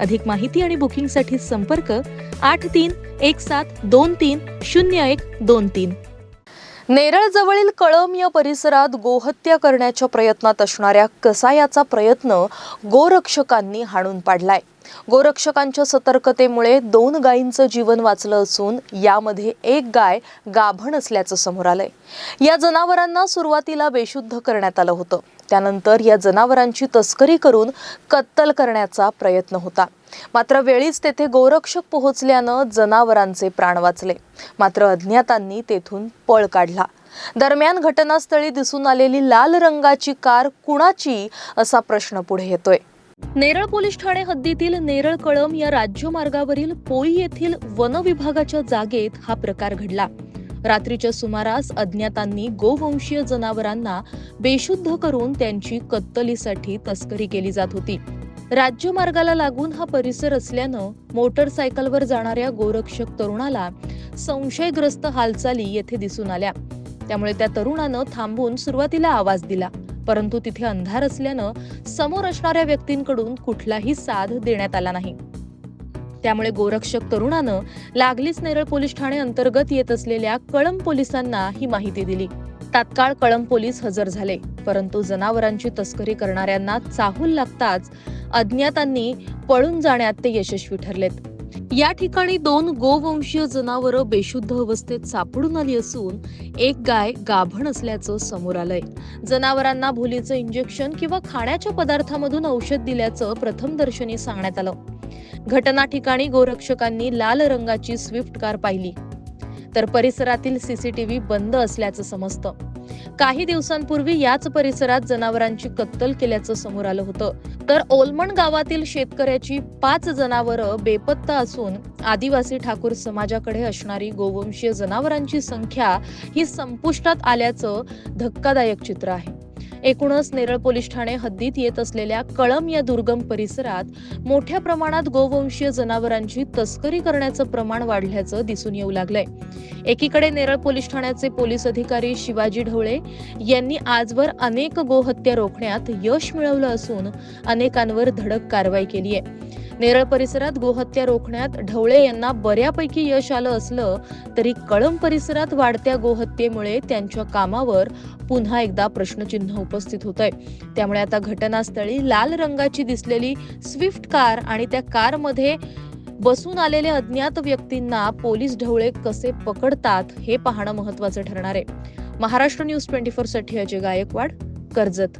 अधिक माहिती आणि बुकिंगसाठी संपर्क आठ तीन एक सात दोन तीन शून्य एक दोन तीन. नेरळजवळील कळम या परिसरात गोहत्या करण्याच्या प्रयत्नात असणाऱ्या कसायाचा प्रयत्न गोरक्षकांनी हाणून पाडलाय. गोरक्षकांच्या सतर्कतेमुळे दोन गायींचं जीवन वाचलं असून यामध्ये एक गाय गाभण असल्याचं समोर आलंय. या जनावरांना सुरुवातीला बेशुद्ध करण्यात आलं होतं. त्यानंतर या जनावरांची तस्करी करून कत्तल करण्याचा प्रयत्न होता. मात्र वेळीच तेथे गोरक्षक पोहोचल्यानं जनावरांचे प्राण वाचले. मात्र अज्ञातांनी तेथून पळ काढला. दरम्यान घटनास्थळी दिसून आलेली लाल रंगाची कार कुणाची असा प्रश्न पुढे येतोय. नेरळ पोलीस ठाणे हद्दीतील नेरळ कळम या राज्यमार्गावरील पोई पोळी येथील वन विभागाच्या जागेत हा प्रकार घडला. रात्रीच्या सुमारास अज्ञातांनी गोवंशीय जनावरांना बेशुद्ध करून त्यांची कत्तलीसाठी तस्करी केली जात होती. राज्यमार्गाला लागून हा परिसर असल्यानं मोटरसायकलवर जाणाऱ्या गोरक्षक तरुणाला संशयग्रस्त हालचाली येथे दिसून आल्या. त्यामुळे त्या तरुणानं थांबून सुरुवातीला आवाज दिला परंतु तिथे अंधार असल्यानं समोर असणाऱ्या व्यक्तींकडून कुठलाही साथ देण्यात आला नाही. त्यामुळे गोरक्षक तरुणानं लागलीच नेरळ पोलीस ठाणे अंतर्गत येत असलेल्या कळंब पोलिसांना ही माहिती दिली. तात्काळ कळंब पोलीस हजर झाले परंतु जनावरांची तस्करी करणाऱ्यांना चाहूल लागताच अज्ञातांनी पळून जाण्यात ते यशस्वी ठरलेत. या ठिकाणी दोन गोवंशीय जनावरं बेशुद्ध अवस्थेत सापडून आली असून एक गाय गाभण असल्याचं समोर आलंय. जनावरांना भुलीचं इंजेक्शन किंवा खाण्याच्या पदार्थामधून औषध दिल्याचं प्रथमदर्शनी सांगण्यात आलं. घटना ठिकाणी गोरक्षकांनी लाल रंगाची स्विफ्ट कार पाहिली. तर परिसरातील सीसीटीव्ही बंद असल्याचं समजतं. काही दिवसांपूर्वी याच परिसरात जनावरांची कत्तल केल्याचं समोर आलं होतं. तर ओलमण गावातील शेतकऱ्याची पाच जनावरं बेपत्ता असून आदिवासी ठाकूर समाजाकडे असणारी गोवंशीय जनावरांची संख्या ही संपुष्टात आल्याचं धक्कादायक चित्र आहे. एकूणच नेरळ पोलीस ठाणे हद्दीत येत असलेल्या कळम या दुर्गम परिसरात मोठ्या प्रमाणात गोवंशीय जनावरांची तस्करी करण्याचं प्रमाण वाढल्याचं दिसून येऊ लागलंय. एकीकडे नेरळ पोलीस ठाण्याचे पोलीस अधिकारी शिवाजी ढवळे यांनी आजवर अनेक गोहत्या रोखण्यात यश मिळवलं असून अनेकांवर धडक कारवाई केली आहे नेरळ परिसरात गोहत्या रोखण्यात ढवळे यांना बऱ्यापैकी यश आलं असलं तरी कळंब परिसरात वाढत्या गोहत्येमुळे त्यांच्या कामावर पुन्हा एकदा प्रश्नचिन्ह उपस्थित होत आहे त्यामुळे आता घटनास्थळी लाल रंगाची दिसलेली स्विफ्ट कार आणि त्या कारमध्ये बसून आलेल्या अज्ञात व्यक्तींना पोलीस ढवळे कसे पकडतात हे पाहणं महत्वाचं ठरणार आहे. महाराष्ट्र न्यूज ट्वेंटी फोरसाठी अजय गायकवाड कर्जत.